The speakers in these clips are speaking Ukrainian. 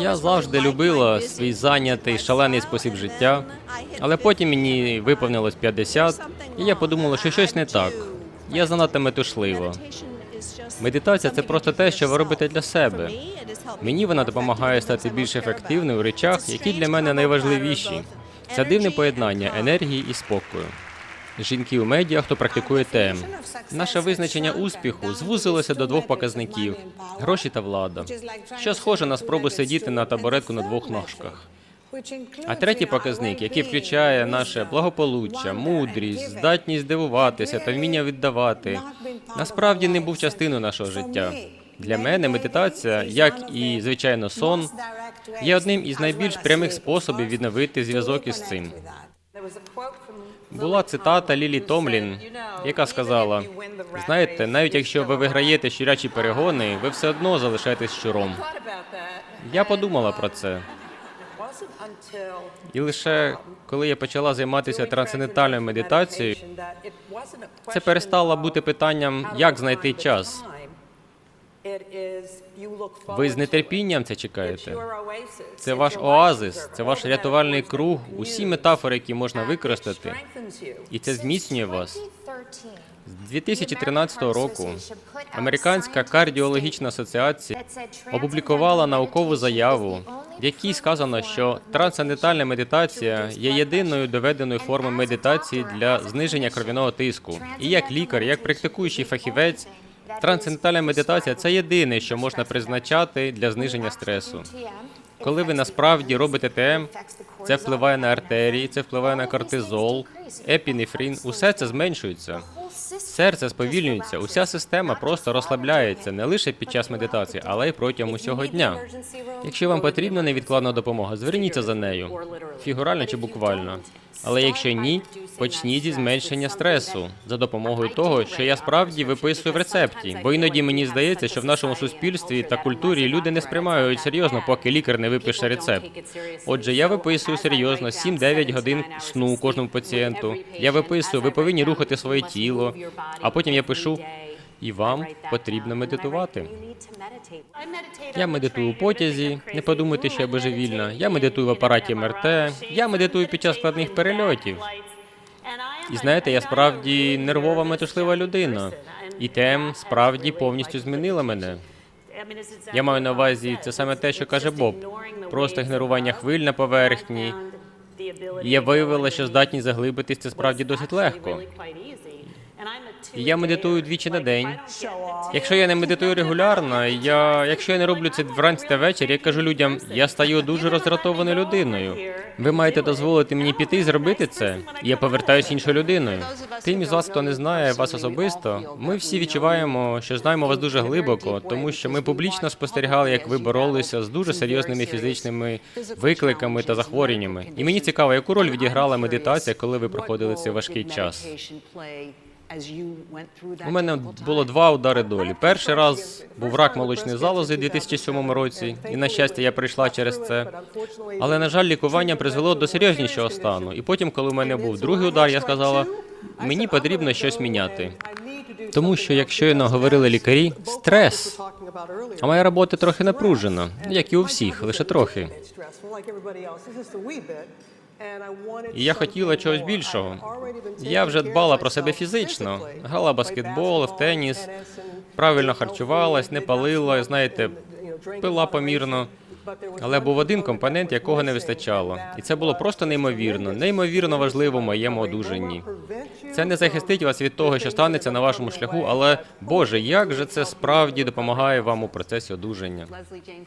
Я завжди любила свій зайнятий шалений спосіб життя, але потім мені виповнилось 50, і я подумала, що щось не так. Я занадто метушлива. Медитація це просто те, що ви робите для себе. Мені вона допомагає стати більш ефективною у речах, які для мене найважливіші. Це дивне поєднання енергії і спокою. Жінки у медіа, хто практикує ТМ. Наше визначення успіху звузилося до двох показників: гроші та влада, що схоже на спробу сидіти на табуретку на двох ножках. А третій показник, який включає наше благополуччя, мудрість, здатність дивуватися та вміння віддавати, насправді не був частиною нашого життя. Для мене медитація, як і звичайно сон, є одним із найбільш прямих способів відновити зв'язок із цим. Була цитата Лілі Томлін, яка сказала: знаєте, навіть якщо ви виграєте щурячі перегони, ви все одно залишаєтесь щуром. Я подумала про це. І лише коли я почала займатися трансцендентальною медитацією, це перестало бути питанням, як знайти час. Ви з нетерпінням це чекаєте. Це ваш оазис, це ваш рятувальний круг, усі метафори, які можна використати, і це зміцнює вас. З 2013 року Американська кардіологічна асоціація опублікувала наукову заяву, в якій сказано, що трансцендентальна медитація є єдиною доведеною формою медитації для зниження кров'яного тиску. І як лікар, як практикуючий фахівець, трансцендентальна медитація це єдине, що можна призначати для зниження стресу. Коли ви насправді робите ТМ, це впливає на артерії, це впливає на кортизол, епінефрін, усе це зменшується. Серце сповільнюється, уся система просто розслабляється не лише під час медитації, але й протягом усього дня. Якщо вам потрібна невідкладна допомога, зверніться за нею, фігурально чи буквально. Але якщо ні, почніть зі зменшення стресу за допомогою того, що я справді виписую в рецепті. Бо іноді мені здається, що в нашому суспільстві та культурі люди не сприймають серйозно, поки лікар не випише рецепт. Отже, я виписую серйозно 7-9 годин сну кожному пацієнту. Я виписую, ви повинні рухати своє тіло, а потім я пишу. І вам потрібно медитувати. Я медитую у потязі. Не подумайте, що я божевільна. Я медитую в апараті МРТ. Я медитую під час складних перельотів. І знаєте, я справді нервова метушлива людина. І тем справді повністю змінила мене. Я маю на увазі це саме те, що каже Боб. Просто ігнорування хвиль на поверхні. І я виявила, що здатність заглибитись це справді досить легко. Я медитую двічі на день. Якщо я не медитую регулярно, я якщо я не роблю це вранці та ввечері, я кажу людям, я стаю дуже роздратованою людиною. Ви маєте дозволити мені піти і зробити це. І я повертаюся іншою людиною. Тим із вас, хто не знає вас особисто, ми всі відчуваємо, що знаємо вас дуже глибоко, тому що ми публічно спостерігали, як ви боролися з дуже серйозними фізичними викликами та захворюваннями. І мені цікаво, яку роль відіграла медитація, коли ви проходили цей важкий час. У мене було два удари долі. Перший раз був рак молочної залози у 2007 році, і на щастя, я прийшла через це. Але на жаль, лікування призвело до серйознішого стану. І потім, коли в мене був другий удар, я сказала, мені потрібно щось міняти. Тому що, як щойно говорили лікарі, стрес. А моя робота трохи напружена, як і у всіх, лише трохи. І я хотіла чогось більшого. Я вже дбала про себе фізично, грала баскетбол, в теніс, правильно харчувалась, не палила, знаєте, пила помірно. Але був один компонент, якого не вистачало, і це було просто неймовірно, неймовірно важливо в моєму одужанні. Це не захистить вас від того, що станеться на вашому шляху, але Боже, як же це справді допомагає вам у процесі одужання?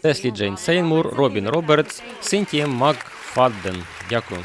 Теслі Джейн Сейнмур, Робін Робертс, Синтія Макфадден. Дякую.